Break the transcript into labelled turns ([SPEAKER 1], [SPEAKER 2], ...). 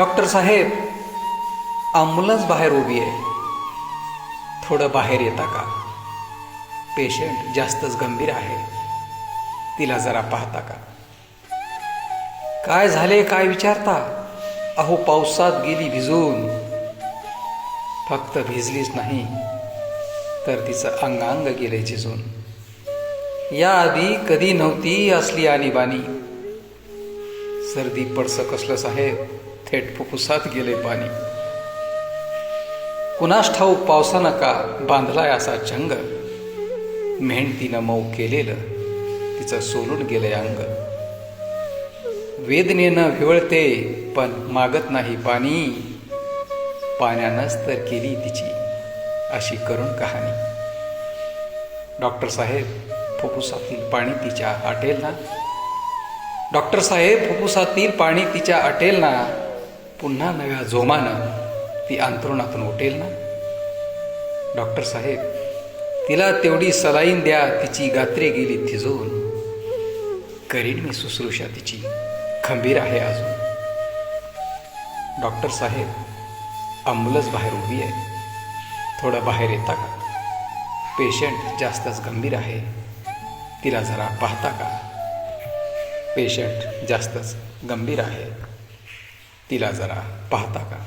[SPEAKER 1] Doctor साहेब ambulance बाहेर उभी आहे. थोडं बाहेर येता का? पेशंट जास्तच गंभीर आहे. तिला जरा पाहता का? काय झाले काय विचारता? अहो पावसात गेली भिजून. फक्त भिजलीच नाही तर तिचं अंगांग गेले झिजून याआधी कधी नव्हती असली आणीबाणी. सर्दी पडसं कसलं साहेब? थेट फुफ्फुसात गेले पाणी. कुणास ठाऊक पावसानं का बांधलाय असा चंग मेहनतीनं मऊ केलेलं तिचं सोलून गेलंय अंग. वेदनेनं विवळते पण मागत नाही पाणी. पाण्यानंच तर केली तिची अशी करून कहाणी. डॉक्टर साहेब फुफ्फुसातील पाणी तिच्या आटेल ना डॉक्टर साहेब फुफ्फुसातील पाणी तिच्या अटेल ना पुन्हा नव्या जोमानं ती अंतरुणातून उठेल ना? डॉक्टर साहेब तिला तेवढी सलाईन द्या तिची गात्रे गेली थिजून. करीन मी सुश्रुषा तिची. खंबीर आहे अजून. डॉक्टर साहेब अंबुलन्स बाहेर उभी आहे. थोडं बाहेर येता का? पेशंट जास्तच गंभीर आहे. तिला जरा पाहता का? पेशंट जास्तच गंभीर आहे. तिला जरा पाहता का?